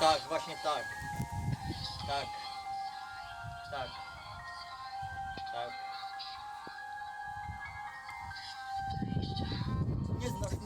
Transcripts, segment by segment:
Tak, właśnie tak. Tak. Tak.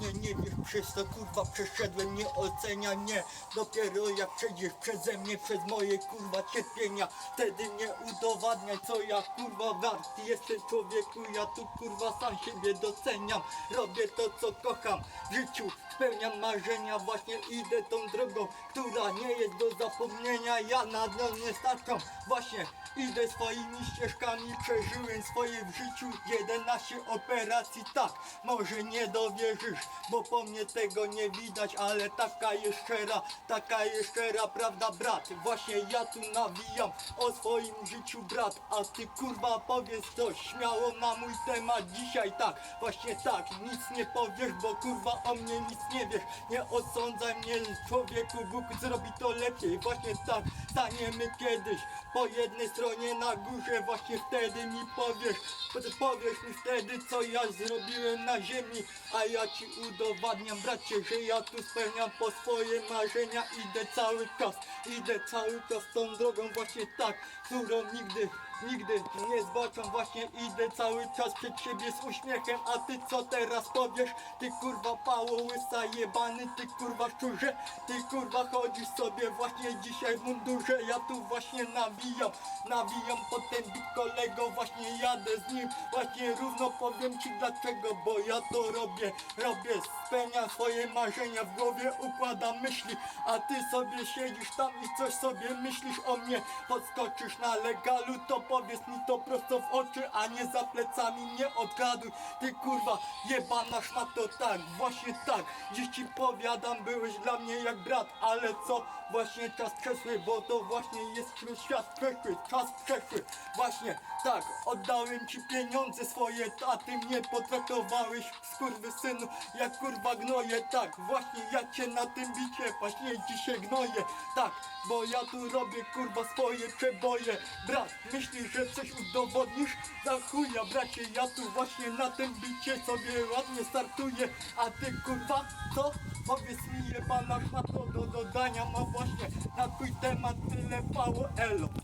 Nie nie wiesz przez to kurwa przeszedłem, nie ocenia mnie Dopiero jak przejdziesz przeze mnie, przez moje kurwa cierpienia. Wtedy nie udowadniaj co ja kurwa wart Jestem człowieku, ja tu kurwa sam siebie doceniam. Robię to co kocham. W życiu Spełniam marzenia, właśnie idę tą drogą Która nie jest do zapomnienia. Ja na nią nie starczam. Właśnie idę swoimi ścieżkami. Przeżyłem swoje w życiu 11 operacji. Tak, może nie dowierzysz Bo po mnie tego nie widać Ale taka jest szczera, taka jest szczera Prawda brat, właśnie ja tu nawijam O swoim życiu brat A ty kurwa powiedz coś Śmiało na mój temat dzisiaj tak? Właśnie tak, nic nie powiesz Bo kurwa o mnie nic nie wiesz. Nie osądzaj mnie człowieku Bóg zrobi to lepiej. Właśnie tak, staniemy kiedyś Po jednej stronie na górze Właśnie wtedy mi powiesz Powiesz mi wtedy co ja zrobiłem na ziemi A ja ci udowadniam bracie Że ja tu spełniam po swoje marzenia. Idę cały czas, idę cały czas tą drogą Właśnie tak, którą nigdy Nigdy nie zbaczam, właśnie idę cały czas przed siebie z uśmiechem A ty co teraz powiesz? Ty kurwa pało łysa jebany, ty kurwa szczurze Ty kurwa chodzisz sobie właśnie dzisiaj w mundurze. Ja tu właśnie nawijam, nawijam potem bit kolego Właśnie jadę z nim, właśnie równo powiem ci dlaczego Bo ja to robię, robię, spełniam swoje marzenia W głowie układam myśli, a ty sobie siedzisz tam i coś sobie myślisz o mnie. Podskoczysz na legalu, to powiedz mi to prosto w oczy A nie za plecami, nie odgaduj. Ty kurwa, jebana szmato, tak, właśnie tak. Dziś ci powiadam, byłeś dla mnie jak brat Ale co, właśnie czas przeszły Bo to właśnie jest świat przeszły Czas przeszły, właśnie tak Oddałem ci pieniądze swoje A ty mnie potraktowałeś, skurwysynu Jak kurwa gnoję, tak Właśnie ja cię na tym bicie Właśnie dzisiaj gnoję, tak Bo ja tu robię kurwa swoje przeboje. Brat, myślisz, że coś udowodnisz? Za chuja bracie, ja tu właśnie na tym bicie sobie ładnie startuję. A ty kurwa, co? Powiedz mi jebana szmato do dodania Ma właśnie na twój temat tyle pało elo